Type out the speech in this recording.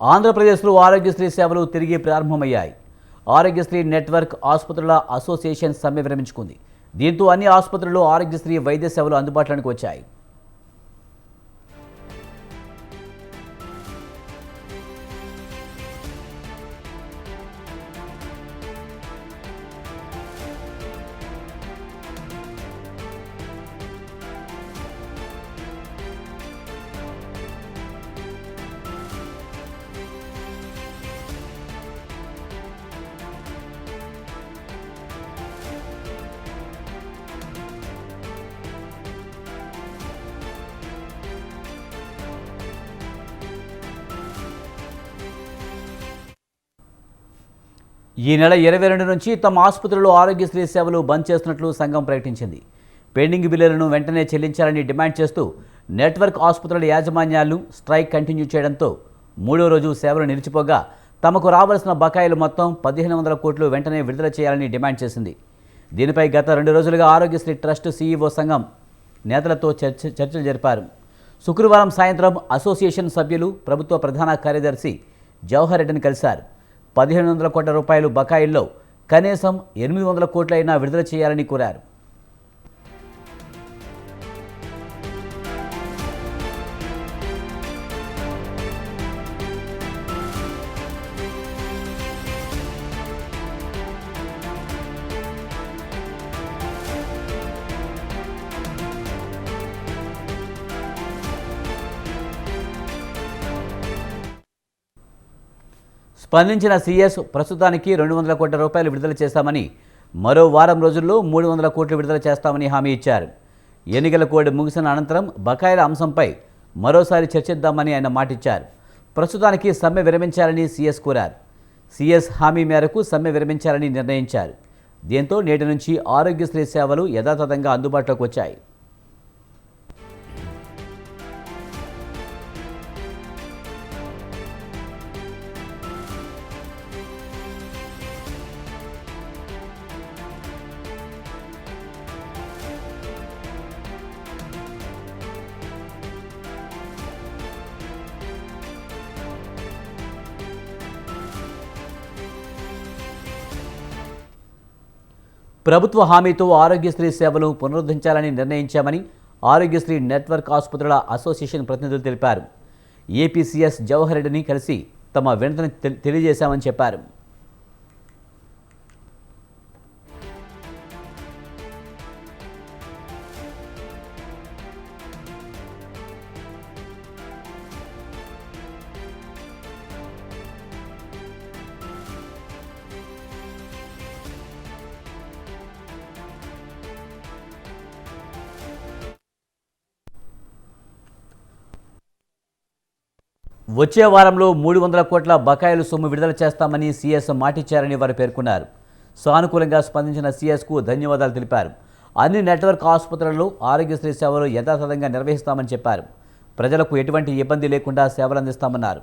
ఆంధ్రప్రదేశ్లో ఆరోగ్యశ్రీ సేవలు తిరిగి ప్రారంభమయ్యాయి. ఆరోగ్యశ్రీ నెట్వర్క్ ఆసుపత్రుల అసోసియేషన్ సమ్మె విరమించుకుంది. దీంతో అన్ని ఆసుపత్రుల్లో ఆరోగ్యశ్రీ వైద్య సేవలు అందుబాటులోకి వచ్చాయి. ఈ నెల ఇరవై రెండు నుంచి తమ ఆసుపత్రిలో ఆరోగ్యశ్రీ సేవలు బంద్ చేస్తున్నట్లు సంఘం ప్రకటించింది. పెండింగ్ బిల్లులను వెంటనే చెల్లించాలని డిమాండ్ చేస్తూ నెట్వర్క్ ఆసుపత్రుల యాజమాన్యాలు స్ట్రైక్ కంటిన్యూ చేయడంతో మూడో రోజు సేవలు నిలిచిపోగా తమకు రావాల్సిన బకాయిలు మొత్తం పదిహేను వందల కోట్లు వెంటనే విడుదల చేయాలని డిమాండ్ చేసింది. దీనిపై గత రెండు రోజులుగా ఆరోగ్యశ్రీ ట్రస్ట్ సీఈఓ సంఘం నేతలతో చర్చ చర్చలు జరిపారు. శుక్రవారం సాయంత్రం అసోసియేషన్ సభ్యులు ప్రభుత్వ ప్రధాన కార్యదర్శి జవహర్ రెడ్డిని కలిశారు. పదిహేను వందల కోట్ల రూపాయలు బకాయిల్లో కనీసం ఎనిమిది వందల కోట్లైనా విడుదల చేయాలని కోరారు. స్పందించిన సీఎస్ ప్రస్తుతానికి రెండు వందల కోట్ల రూపాయలు విడుదల చేస్తామని మరో వారం రోజుల్లో మూడు వందల కోట్లు విడుదల చేస్తామని హామీ ఇచ్చారు. ఎన్నికల కోడ్ ముగిసిన అనంతరం బకాయిల అంశంపై మరోసారి చర్చిద్దామని ఆయన మాటిచ్చారు. ప్రస్తుతానికి సమ్మె విరమించాలని సీఎస్ కోరారు. సీఎస్ హామీ మేరకు సమ్మె విరమించాలని నిర్ణయించారు. దీంతో నేటి నుంచి ఆరోగ్యశ్రీ సేవలు యథాతథంగా అందుబాటులోకి వచ్చాయి. ప్రభుత్వ హామీతో ఆరోగ్యశ్రీ సేవలు పునరుద్ధరించాలని నిర్ణయించామని ఆరోగ్యశ్రీ నెట్వర్క్ ఆసుపత్రుల అసోసియేషన్ ప్రతినిధులు తెలిపారు. ఏపీసీఎస్ జవహర్ రెడ్డిని కలిసి తమ వినతిని తె- తెలియజేశామని చెప్పారు. వచ్చే వారంలో మూడు వందల కోట్ల బకాయిలు సొమ్ము విడుదల చేస్తామని సీఎస్ మాటిచ్చారని వారు పేర్కొన్నారు. సానుకూలంగా స్పందించిన సీఎస్కు ధన్యవాదాలు తెలిపారు. అన్ని నెట్వర్క్ ఆసుపత్రులలో ఆరోగ్యశ్రీ సేవలు యథాతథంగా నిర్వహిస్తామని చెప్పారు. ప్రజలకు ఎటువంటి ఇబ్బంది లేకుండా సేవలు అందిస్తామన్నారు.